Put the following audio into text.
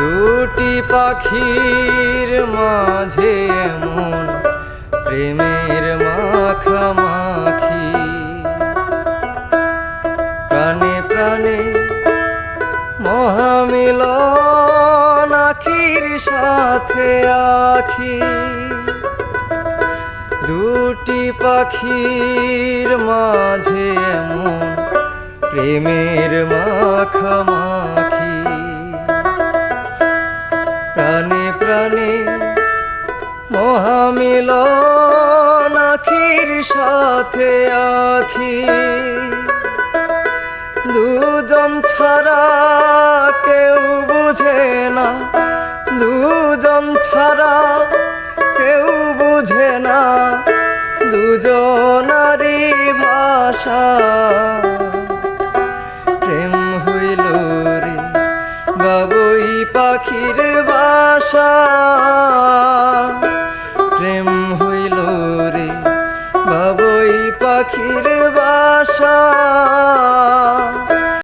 দুটি পাখির মাঝে এমন প্রেমের মাখামাখি। প্রাণে প্রাণে মহামিলন আখির সাথে আখি। দুটি পাখির মাঝে এমন প্রেমের মাখামাখি। প্রাণে মহামিলন আখির সাথে আখি। দুজন ছাড়া কেউ বুঝে না, দুজন ছাড়া কেউ বুঝে না, দুজনারই ভাষা। প্রেম হইল রে, বাবুই পাখির বাসা প্রেম হইল রে বাবই পাখির বাসা।